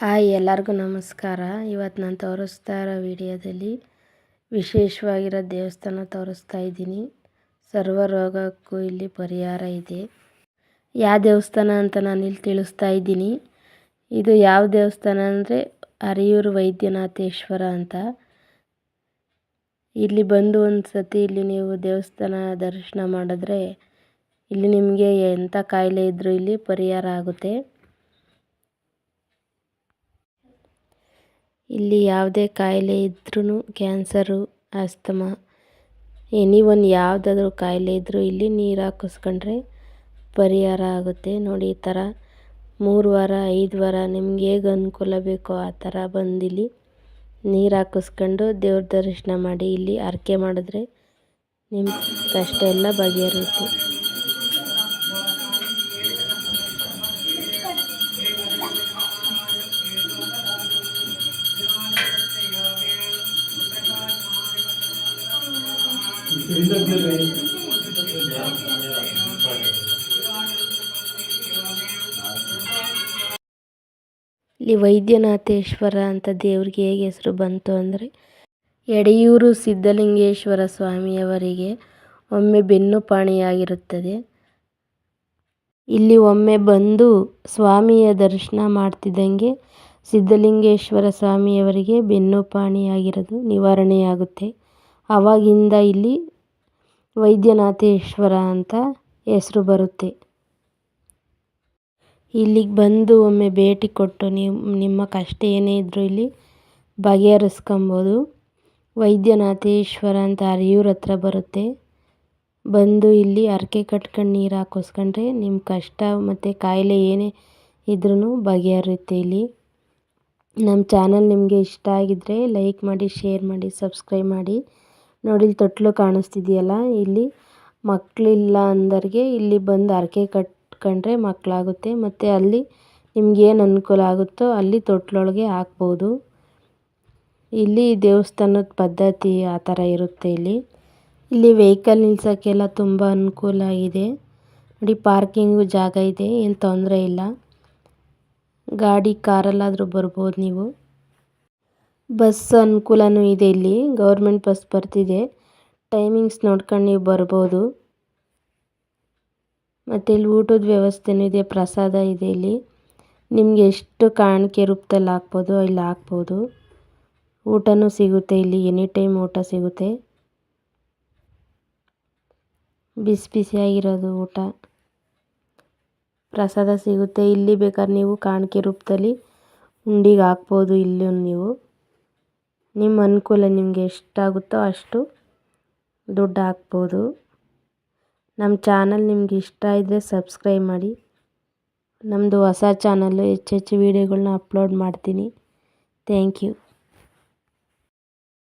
Hi, ಎಲ್ಲರಿಗೂ ನಮಸ್ಕಾರ. ಇವತ್ತು ನಾನು ತೋರಿಸ್ತಾ ಇರೋ ವಿಡಿಯೋದಲ್ಲಿ ವಿಶೇಷವಾಗಿರೋ ದೇವಸ್ಥಾನ ತೋರಿಸ್ತಾ ಇದ್ದೀನಿ. ಸರ್ವ ರೋಗಕ್ಕೂ ಇಲ್ಲಿ ಪರಿಹಾರ ಇದೆ. ಯಾವ ದೇವಸ್ಥಾನ ಅಂತ ನಾನು ಇಲ್ಲಿ ತಿಳಿಸ್ತಾ ಇದ್ದೀನಿ. ಇದು ಯಾವ ದೇವಸ್ಥಾನ ಅಂದರೆ ಹರಿಯೂರು ವೈದ್ಯನಾಥೇಶ್ವರ ಅಂತ. ಇಲ್ಲಿ ಬಂದು ಒಂದು ಸತಿ ಇಲ್ಲಿ ನೀವು ದೇವಸ್ಥಾನ ದರ್ಶನ ಮಾಡಿದ್ರೆ ಇಲ್ಲಿ ನಿಮಗೆ ಎಂಥ ಕಾಯಿಲೆ ಇದ್ದರೂ ಇಲ್ಲಿ ಪರಿಹಾರ ಆಗುತ್ತೆ. ಇಲ್ಲಿ ಯಾವುದೇ ಕಾಯಿಲೆ ಇದ್ರೂ ಕ್ಯಾನ್ಸರು ಆಸ್ತಮಾ ಎನಿ ಒನ್ ಯಾವುದಾದ್ರೂ ಕಾಯಿಲೆ ಇದ್ದರೂ ಇಲ್ಲಿ ನೀರು ಹಾಕಿಸ್ಕೊಂಡ್ರೆ ಪರಿಹಾರ ಆಗುತ್ತೆ. ನೋಡಿ, ಈ ಥರ ಮೂರು ವಾರ, ಐದು ವಾರ ನಿಮ್ಗೆ ಹೇಗೆ ಅನುಕೂಲ ಬೇಕೋ ಆ ಥರ ಬಂದಿಲ್ಲಿ ನೀರು ಹಾಕಿಸ್ಕೊಂಡು ದೇವ್ರ ದರ್ಶನ ಮಾಡಿ ಇಲ್ಲಿ ಹರಕೆ ಮಾಡಿದ್ರೆ ನಿಮ್ಮ ಕಷ್ಟ ಎಲ್ಲ ಬಗೆಹರಿಯುತ್ತೆ ಇಲ್ಲಿ ವೈದ್ಯನಾಥೇಶ್ವರ ಅಂತ ದೇವ್ರಿಗೆ ಹೇಗೆ ಹೆಸರು ಬಂತು ಅಂದರೆ, ಎಡೆಯೂರು ಸಿದ್ಧಲಿಂಗೇಶ್ವರ ಸ್ವಾಮಿಯವರಿಗೆ ಒಮ್ಮೆ ಬೆನ್ನು ಪಾಣಿಯಾಗಿರುತ್ತದೆ. ಇಲ್ಲಿ ಒಮ್ಮೆ ಬಂದು ಸ್ವಾಮಿಯ ದರ್ಶನ ಮಾಡ್ತಿದ್ದಂಗೆ ಸಿದ್ಧಲಿಂಗೇಶ್ವರ ಸ್ವಾಮಿಯವರಿಗೆ ಬೆನ್ನು ಪಾಣಿಯಾಗಿರೋದು ನಿವಾರಣೆಯಾಗುತ್ತೆ. ಆವಾಗಿಂದ ಇಲ್ಲಿ ವೈದ್ಯನಾಥೇಶ್ವರ ಅಂತ ಹೆಸರು ಬರುತ್ತೆ. ಇಲ್ಲಿಗೆ ಬಂದು ಒಮ್ಮೆ ಭೇಟಿ ಕೊಟ್ಟು ನೀವು, ನಿಮ್ಮ ಕಷ್ಟ ಏನೇ ಇದ್ದರೂ ಇಲ್ಲಿ ಬಗೆಹರಿಸ್ಕೊಬೋದು. ವೈದ್ಯನಾಥೇಶ್ವರ ಅಂತ ಅರಿಯೂರ ಹತ್ರ ಬರುತ್ತೆ. ಬಂದು ಇಲ್ಲಿ ಹರಕೆ ಕಟ್ಕೊಂಡು ನೀರು ಹಾಕೋಸ್ಕೊಂಡ್ರೆ ನಿಮ್ಮ ಕಷ್ಟ ಮತ್ತು ಕಾಯಿಲೆ ಏನೇ ಇದ್ರೂ ಬಗೆಹರಿಯುತ್ತೆ ಇಲ್ಲಿ. ನಮ್ಮ ಚಾನಲ್ ನಿಮಗೆ ಇಷ್ಟ ಆಗಿದ್ದರೆ ಲೈಕ್ ಮಾಡಿ, ಶೇರ್ ಮಾಡಿ, ಸಬ್ಸ್ಕ್ರೈಬ್ ಮಾಡಿ. ನೋಡಿ, ಇಲ್ಲಿ ತೊಟ್ಲು ಕಾಣಿಸ್ತಿದೆಯಲ್ಲ, ಇಲ್ಲಿ ಮಕ್ಕಳಿಲ್ಲ ಅಂದರಿಗೆ ಇಲ್ಲಿ ಬಂದು ಹರಕೆ ಕಟ್ಕೊಂಡ್ರೆ ಮಕ್ಕಳಾಗುತ್ತೆ ಮತ್ತು ಅಲ್ಲಿ ನಿಮ್ಗೇನು ಅನುಕೂಲ ಆಗುತ್ತೋ ಅಲ್ಲಿ ತೊಟ್ಲೊಳಗೆ ಹಾಕ್ಬೋದು. ಇಲ್ಲಿ ದೇವಸ್ಥಾನದ ಪದ್ಧತಿ ಆ ಥರ ಇರುತ್ತೆ ಇಲ್ಲಿ. ಇಲ್ಲಿ ವೆಹಿಕಲ್ ನಿಲ್ಸೋಕ್ಕೆಲ್ಲ ತುಂಬ ಅನುಕೂಲ ಇದೆ ನೋಡಿ, ಪಾರ್ಕಿಂಗು ಜಾಗ ಇದೆ, ಏನು ತೊಂದರೆ ಇಲ್ಲ. ಗಾಡಿ, ಕಾರಲ್ಲಾದರೂ ಬರ್ಬೋದು ನೀವು. ಬಸ್ ಅನುಕೂಲನೂ ಇದೆ ಇಲ್ಲಿ. ಗೌರ್ಮೆಂಟ್ ಬಸ್ ಬರ್ತಿದೆ. ಟೈಮಿಂಗ್ಸ್ ನೋಡ್ಕೊಂಡು ನೀವು ಬರ್ಬೋದು. ಮತ್ತು ಇಲ್ಲಿ ಊಟದ ವ್ಯವಸ್ಥೆನೂ ಇದೆ, ಪ್ರಸಾದ ಇದೆ ಇಲ್ಲಿ. ನಿಮಗೆ ಎಷ್ಟು ಕಾಣಿಕೆ ರೂಪದಲ್ಲಿ ಹಾಕ್ಬೋದು ಇಲ್ಲಿ ಹಾಕ್ಬೋದು. ಊಟನೂ ಸಿಗುತ್ತೆ ಇಲ್ಲಿ, ಎನಿ ಟೈಮ್ ಊಟ ಸಿಗುತ್ತೆ. ಬಿಸಿ ಬಿಸಿಯಾಗಿರೋದು ಊಟ. ಪ್ರಸಾದ ಸಿಗುತ್ತೆ. ಇಲ್ಲಿ ಬೇಕಾದ್ರೆ ನೀವು ಕಾಣಿಕೆ ರೂಪದಲ್ಲಿ ಉಂಡಿಗೆ ಹಾಕ್ಬೋದು, ಇಲ್ಲೂ ನೀವು. ನಿಮ್ಮ ಅನುಕೂಲ ನಿಮಗೆ ಎಷ್ಟಾಗುತ್ತೋ ಅಷ್ಟು ದುಡ್ಡು ಹಾಕ್ಬೋದು. ನಮ್ಮ ಚಾನಲ್ ನಿಮ್ಗೆ ಇಷ್ಟ ಇದ್ದರೆ ಸಬ್ಸ್ಕ್ರೈಬ್ ಮಾಡಿ. ನಮ್ಮದು ಹೊಸ ಚಾನಲ್ಲು ಹೆಚ್ಚು ಹೆಚ್ಚು ವೀಡಿಯೋಗಳ್ನ ಅಪ್ಲೋಡ್ ಮಾಡ್ತೀನಿ. Thank you.